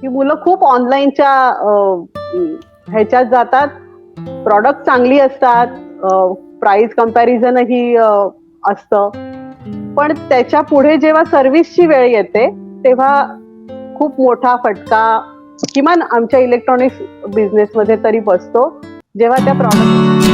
की मुलं खूप ऑनलाईनच्या ह्याच्यात जातात प्रॉडक्ट चांगली असतात प्राइस कम्पॅरिझनही असतं. पण त्याच्या पुढे जेव्हा सर्व्हिसची वेळ येते तेव्हा खूप मोठा फटका किमान आमच्या इलेक्ट्रॉनिक्स बिझनेसमध्ये तरी बसतो जेव्हा त्या प्रॉडक्ट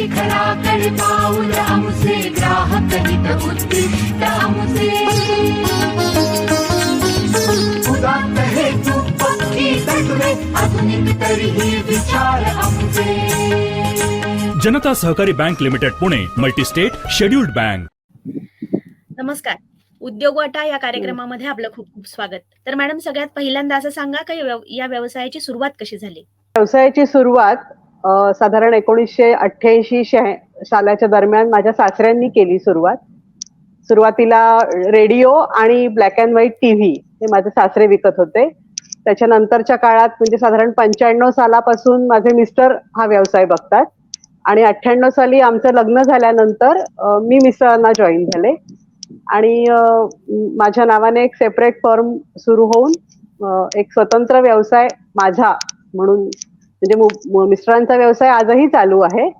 पाऊल ग्राहक हित उद्दिष्ट आमुचे उदात्त हेतू पक्की तत्वे आधुनिक तरीही विचार आमुचे Janata Sahakari bank limited Pune multistate scheduled bank. नमस्कार. उद्योग वाटा या कार्यक्रमामध्ये आपलं खूप खूप स्वागत. तर मॅडम सगळ्यात पहिल्यांदा असं सांगा का या व्यव- या व्यवसायाची सुरुवात कशी झाली? व्यवसायाची सुरुवात साधारण एकोणीसशे अठ्ठ्याऐंशी सालाच्या दरम्यान माझ्या सासऱ्यांनी केली सुरुवात. सुरुवातीला रेडिओ आणि ब्लॅक अँड व्हाईट टीव्ही हे माझे सासरे विकत होते. त्याच्यानंतरच्या काळात म्हणजे साधारण पंच्याण्णव सालापासून माझे मिस्टर हा व्यवसाय बघतात. आणि अठ्ठ्याण्णव साली आमचं लग्न झाल्यानंतर मी मिस्टरांना जॉईन झाले. आणि माझ्या नावाने एक सेपरेट फर्म सुरू होऊन एक स्वतंत्र व्यवसाय माझा म्हणून म्हणजे मिस्टरांचा व्यवसाय आजही चालू आहे.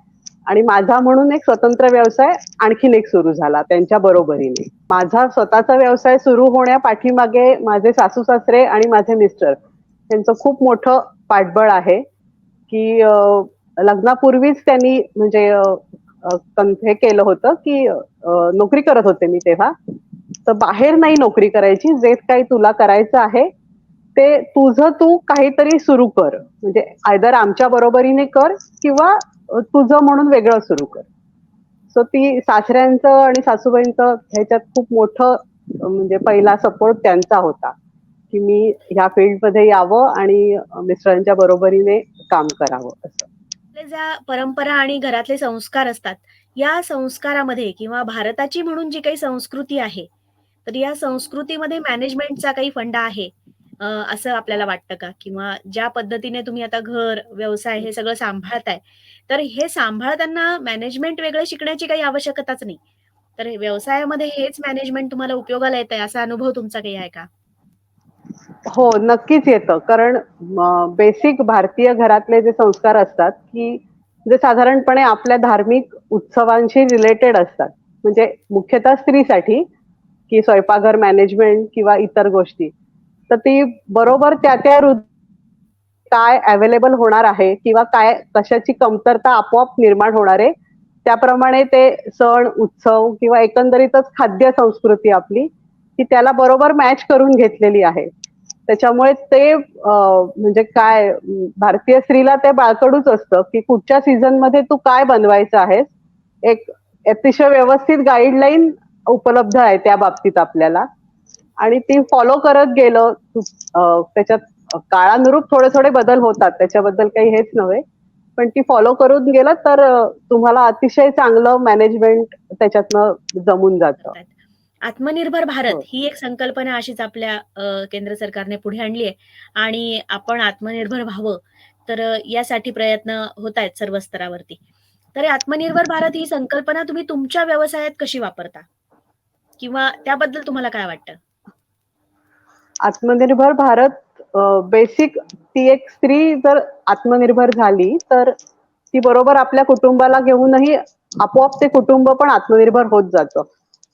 आणि माझा म्हणून एक स्वतंत्र व्यवसाय आणखीन एक सुरू झाला त्यांच्या बरोबरीने. माझा स्वतःचा व्यवसाय सुरू होण्या पाठीमागे माझे सासू सासरे आणि माझे मिस्टर त्यांचं खूप मोठं पाठबळ आहे की लग्नापूर्वीच त्यांनी म्हणजे हे केलं होतं की नोकरी करत होते मी तेव्हा. तर बाहेर नाही नोकरी करायची जे काही तुला करायचं आहे ते तुझं तू काहीतरी सुरू कर. म्हणजे आयदर आमच्या बरोबरीने कर किंवा तुझं म्हणून वेगळं सुरू कर. सो ती सासऱ्यांचं आणि सासूबाईंचं ह्याच्यात खूप मोठं म्हणजे पहिला सपोर्ट त्यांचा होता. की मी ह्या फील्डमध्ये यावं आणि मिस्टरांच्या बरोबरीने काम करावं असं. ज्या परंपरा आणि घरातले संस्कार असतात या संस्कारामध्ये किंवा भारताची म्हणून जी काही संस्कृती आहे तर या संस्कृतीमध्ये मॅनेजमेंटचा काही फंडा आहे. असं आपल्याला वाटतं का? किंवा ज्या पद्धतीने तुम्ही आता घर व्यवसाय हे सगळं सांभाळताय तर हे सांभाळताना मॅनेजमेंट वेगळं शिकण्याची काही आवश्यकताच नाही. तर व्यवसायामध्ये हेच मॅनेजमेंट तुम्हाला उपयोगाला येत आहे असा अनुभव तुमचा काही आहे का? हो नक्कीच येतं. कारण बेसिक भारतीय घरातले जे संस्कार असतात की जे साधारणपणे आपल्या धार्मिक उत्सवांशी रिलेटेड असतात. म्हणजे मुख्यतः स्त्रीसाठी की स्वयंपाकघर मॅनेजमेंट किंवा इतर गोष्टी. तर ती बरोबर त्या त्या ऋतू काय अवेलेबल होणार आहे किंवा काय कशाची कमतरता आपोआप निर्माण होणार आहे त्याप्रमाणे ते सण उत्सव किंवा एकंदरीतच खाद्य संस्कृती आपली ती त्याला बरोबर मॅच करून घेतलेली आहे. त्याच्यामुळे ते म्हणजे काय भारतीय स्त्रीला ते बाळकडूच असतं की कुठच्या सीझनमध्ये तू काय बनवायचं आहेस एक अतिशय व्यवस्थित गाईडलाईन उपलब्ध आहे त्या बाबतीत आपल्याला. आणि ती फॉलो करत गेलं त्याच्यात काळानुरूप थोडे थोडे बदल होतात त्याच्याबद्दल काही हेच नव्हे. पण ती फॉलो करून गेलं तर तुम्हाला अतिशय चांगलं मॅनेजमेंट त्याच्यातनं जमून जातं. आत्मनिर्भर भारत हो. ही एक संकल्पना अशीच आपल्या केंद्र सरकारने पुढे आणली आहे. आणि आपण आत्मनिर्भर व्हावं तर यासाठी प्रयत्न होत आहेत सर्व स्तरावरती. तर आत्मनिर्भर भारत ही संकल्पना तुम्ही तुमच्या व्यवसायात कशी वापरता? किंवा त्याबद्दल तुम्हाला काय वाटतं? आत्मनिर्भर भारत बेसिक ती एक स्त्री जर आत्मनिर्भर झाली तर ती बरोबर आपल्या कुटुंबाला घेऊनही आपोआप ते कुटुंब पण आत्मनिर्भर होत जातं.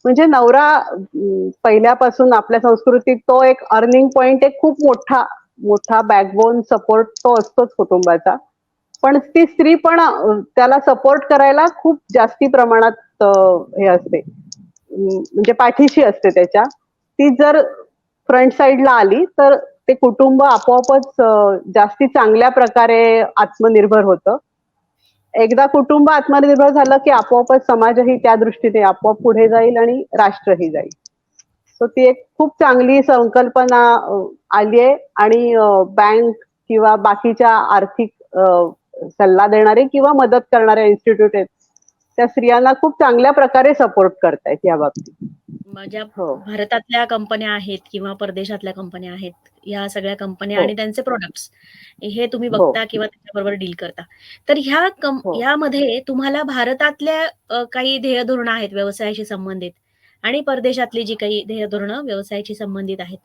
म्हणजे नवरा पहिल्यापासून आपल्या संस्कृतीत तो एक अर्निंग पॉइंट एक खूप मोठा मोठा बॅकबोन सपोर्ट तो असतोच कुटुंबाचा. पण ती स्त्री पण त्याला सपोर्ट करायला खूप जास्ती प्रमाणात हे असते. म्हणजे पाठीशी असते त्याच्या. ती जर फ्रंट साईडला आली तर ते कुटुंब आपोआपच जास्ती चांगल्या प्रकारे आत्मनिर्भर होतं. एकदा कुटुंब आत्मनिर्भर झालं की आपोआपच समाजही त्या दृष्टीने आपोआप पुढे जाईल आणि राष्ट्रही जाईल. सो ती एक खूप चांगली संकल्पना आली आहे आणि बँक किंवा बाकीच्या आर्थिक सल्ला देणारे किंवा मदत करणारे इन्स्टिट्यूट आहेत त्या स्त्रियांना खूप चांगल्या प्रकारे सपोर्ट करतायत या बाबतीत माझ्या हो भारतातल्या कंपन्या आहेत किंवा परदेशातल्या कंपन्या आहेत या सगळ्या कंपन्या हो. आणि त्यांचे प्रोडक्ट्स हे तुम्ही हो. बघता किंवा त्याच्याबरोबर डील करता तर ह्या. यामध्ये तुम्हाला भारतातल्या काही ध्येय धोरणं आहेत व्यवसायाशी संबंधित आणि परदेशातली जी काही ध्येय धोरणं व्यवसायाशी संबंधित आहेत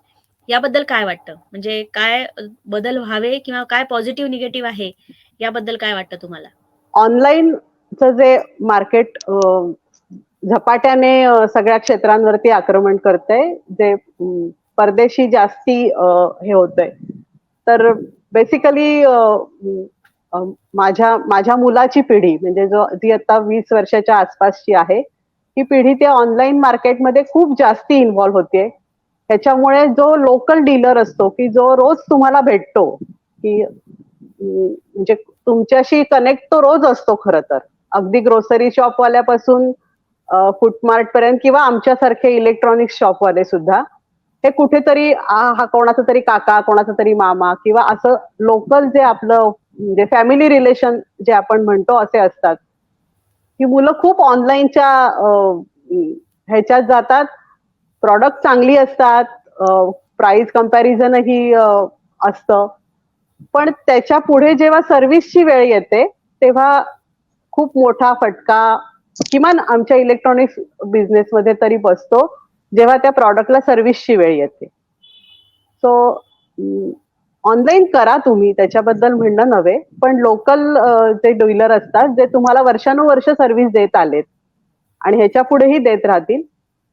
याबद्दल काय वाटतं म्हणजे काय बदल व्हावे किंवा काय पॉझिटिव्ह निगेटिव्ह आहे याबद्दल काय वाटतं तुम्हाला ऑनलाईनचं जे मार्केट झपाट्याने सगळ्या क्षेत्रांवरती आक्रमण करतंय जे परदेशी जास्ती हे होतंय. तर बेसिकली माझ्या माझ्या मुलाची पिढी म्हणजे जो जी आता वीस वर्षाच्या आसपासची आहे ही पिढी त्या ऑनलाईन मार्केटमध्ये खूप जास्ती इन्व्हॉल्व्ह होते त्याच्यामुळे जो लोकल डीलर असतो की जो रोज तुम्हाला भेटतो की म्हणजे तुमच्याशी कनेक्ट तो रोज असतो खरं तर. अगदी ग्रोसरी शॉपवाल्यापासून फुटमार्ट पर्यंत किंवा आमच्यासारखे इलेक्ट्रॉनिक्स शॉपवाले सुद्धा हे कुठेतरी आ, हा कोणाचा तरी काका कोणाचा तरी मामा किंवा असं लोकल जे आपलं म्हणजे फॅमिली रिलेशन जे आपण म्हणतो असे असतात. की मुलं खूप ऑनलाईनच्या ह्याच्यात जातात. प्रॉडक्ट चांगली असतात. प्राइस कम्पॅरिझनही असतं. पण त्याच्या पुढे जेव्हा सर्व्हिसची वेळ येते तेव्हा खूप मोठा फटका किमान आमच्या इलेक्ट्रॉनिक्स बिझनेसमध्ये तरी बसतो जेव्हा त्या प्रॉडक्टला सर्व्हिसची वेळ येते. सो ऑनलाईन करा तुम्ही त्याच्याबद्दल म्हणणं नव्हे पण लोकल जे डीलर असतात जे तुम्हाला वर्षानुवर्ष सर्व्हिस देत आलेत आणि ह्याच्या पुढेही देत राहतील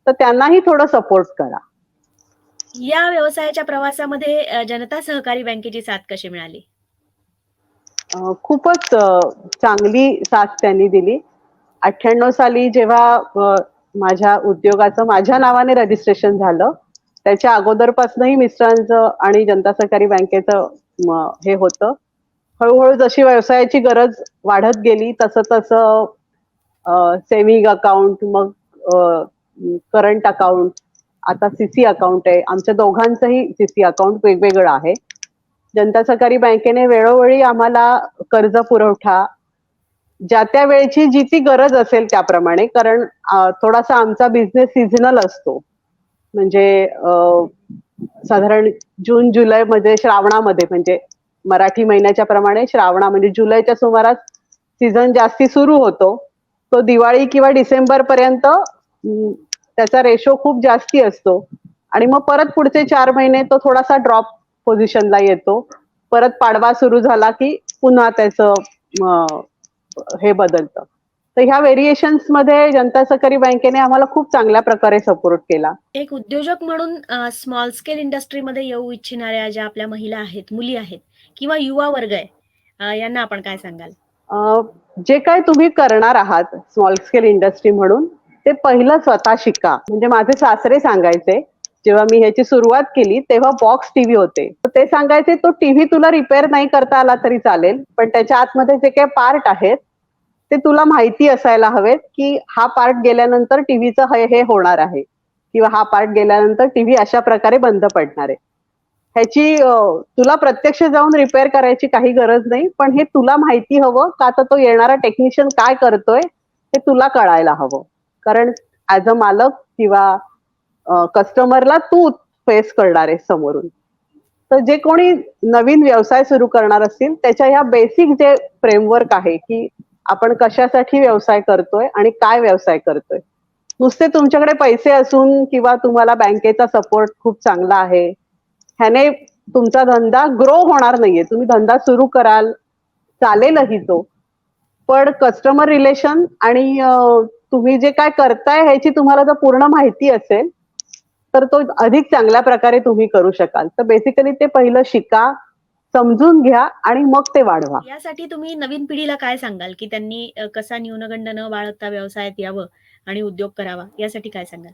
तर त्यांनाही थोडं सपोर्ट करा. या व्यवसायाच्या प्रवासामध्ये जनता सहकारी बँकेची साथ कशी मिळाली? खूपच चांगली साथ त्यांनी दिली. अठ्ठ्याण्णव साली जेव्हा माझ्या उद्योगाचं माझ्या नावाने रजिस्ट्रेशन झालं त्याच्या अगोदरपासूनही मिस्टरांचं आणि जनता सहकारी बँकेचं हे होतं. हळूहळू जशी व्यवसायाची गरज वाढत गेली तसं तसं सेव्हिंग अकाउंट मग करंट अकाउंट आता सीसी अकाउंट आहे. आमच्या दोघांचंही सीसी अकाउंट वेगवेगळं आहे. जनता सहकारी बँकेने वेळोवेळी आम्हाला कर्ज पुरवठा ज्या त्या वेळची जी ती गरज असेल त्याप्रमाणे कारण थोडासा आमचा बिझनेस सिझनल असतो. म्हणजे साधारण जून जुलै मध्ये श्रावणामध्ये म्हणजे मराठी महिन्याच्या प्रमाणे श्रावणा म्हणजे जुलैच्या सुमारास सीझन जास्ती सुरू होतो. तो दिवाळी किंवा डिसेंबर पर्यंत त्याचा रेशो खूप जास्ती असतो. आणि मग परत पुढचे चार महिने तो थोडासा ड्रॉप पोझिशनला येतो. परत पाडवा सुरू झाला की पुन्हा त्याचं हे बदलतं. तर ह्या व्हेरिएशन्समध्ये जनता सहकारी बँकेने आम्हाला खूप चांगल्या प्रकारे सपोर्ट केला. एक उद्योजक म्हणून स्मॉल स्केल इंडस्ट्रीमध्ये येऊ इच्छिणाऱ्या ज्या आपल्या महिला आहेत मुली आहेत किंवा युवा वर्ग आहे यांना आपण काय सांगाल? जे काय तुम्ही करणार आहात स्मॉल स्केल इंडस्ट्री म्हणून ते पहिलं स्वतः शिका. म्हणजे माझे सासरे सांगायचे जेव्हा मी ह्याची सुरुवात केली तेव्हा बॉक्स टीव्ही होते. तर ते सांगायचे तो टीव्ही तुला रिपेअर नाही करता आला तरी चालेल पण त्याच्या आतमध्ये जे काही पार्ट आहेत ते तुला माहिती असायला हवेत की हा पार्ट गेल्यानंतर टीव्हीचं हे हे होणार आहे. किंवा हा पार्ट गेल्यानंतर टीव्ही अशा प्रकारे बंद पडणार आहे. ह्याची तुला प्रत्यक्ष जाऊन रिपेअर करायची काही गरज नाही पण हे तुला माहिती हवं का तर तो येणारा टेक्निशियन काय करतोय हे तुला कळायला हवं. कारण ऍज अ मालक किंवा कस्टमरला तू फेस करणार आहे समोरून. तर जे कोणी नवीन व्यवसाय सुरू करणार असतील त्याच्या ह्या बेसिक जे फ्रेमवर्क आहे की आपण कशासाठी व्यवसाय करतोय आणि काय व्यवसाय करतोय. नुसते तुमच्याकडे पैसे असून किंवा तुम्हाला बँकेचा सपोर्ट खूप चांगला आहे ह्याने तुमचा धंदा ग्रो होणार नाहीये. तुम्ही धंदा सुरू कराल चालेलही तो. पण कस्टमर रिलेशन आणि तुम्ही जे काय करताय ह्याची तुम्हाला जर पूर्ण माहिती असेल तर तो अधिक चांगल्या प्रकारे तुम्ही करू शकाल. तर बेसिकली ते पहिलं शिका समजून घ्या आणि मग ते वाढवा. यासाठी तुम्ही नवीन पिढीला काय सांगाल? की त्यांनी कसा न्यूनगंड न बाळगता व्यवसायात यावं आणि उद्योग करावा? यासाठी काय सांगाल?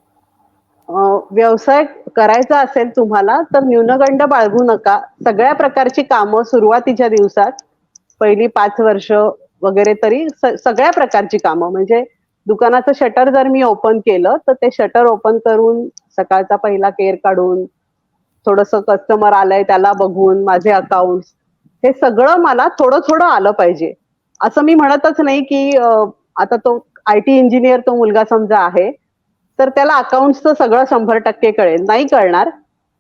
व्यवसाय करायचा असेल तुम्हाला तर न्यूनगंड बाळगू नका. सगळ्या प्रकारची कामं सुरुवातीच्या दिवसात पहिली पाच वर्ष वगैरे तरी सगळ्या प्रकारची कामं. म्हणजे दुकानाचं शटर जर मी ओपन केलं तर ते शटर ओपन करून सकाळचा पहिला केअर काढून थोडस कस्टमर आलंय त्याला बघून माझे अकाउंट हे सगळं मला थोडं थोडं आलं पाहिजे. असं मी म्हणतच नाही की आता तो आय टी इंजिनियर तो मुलगा समजा आहे तर त्याला अकाउंटचं सगळं शंभर टक्के कळेल. नाही कळणार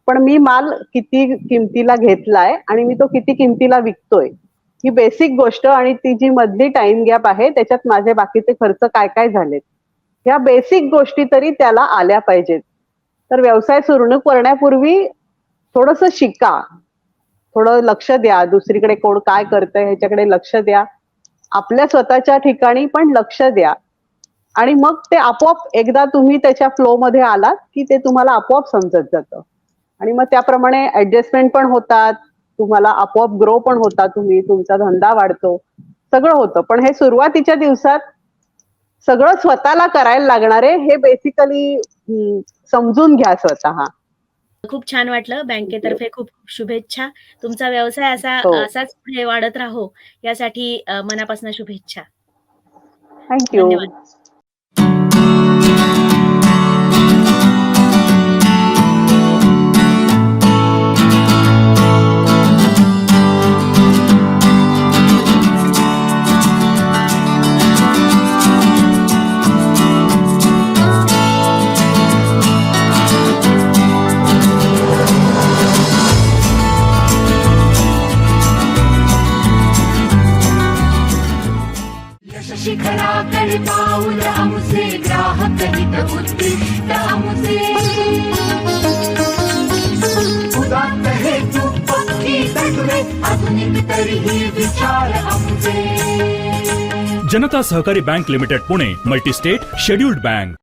पण मी माल किती किमतीला घेतलाय आणि मी तो किती किमतीला विकतोय. ही बेसिक गोष्ट आणि ती जी मधली टाइम गॅप आहे त्याच्यात माझे बाकीचे खर्च काय काय झालेत? ह्या बेसिक गोष्टी तरी त्याला आल्या पाहिजेत. तर व्यवसाय सुरू करण्यापूर्वी थोडस शिका. थोडं लक्ष द्या. दुसरीकडे कोण काय करतंय ह्याच्याकडे लक्ष द्या. आपल्या स्वतःच्या ठिकाणी पण लक्ष द्या. आणि मग ते आपोआप एकदा तुम्ही त्याच्या फ्लो मध्ये आलात की ते तुम्हाला आपोआप समजत जातं. आणि मग त्याप्रमाणे ऍडजस्टमेंट पण होतात. तुम्हाला आपोआप ग्रो पण होता तुम्ही तुमचा धंदा वाढतो. सगळं होतं. पण हे सुरुवातीच्या दिवसात सगळं स्वतःला करायला लागणार आहे हे बेसिकली समजून घ्या स्वतः. खूप छान वाटलं. बँकेतर्फे खूप खूप शुभेच्छा. तुमचा व्यवसाय असा हो. असाच पुढे वाढत राहो. यासाठी मनापासून शुभेच्छा. थँक्यू यश कर ग्राहक हित पक्की Adhunik Vichar Janata Sahakari bank limited, Pune multistate scheduled bank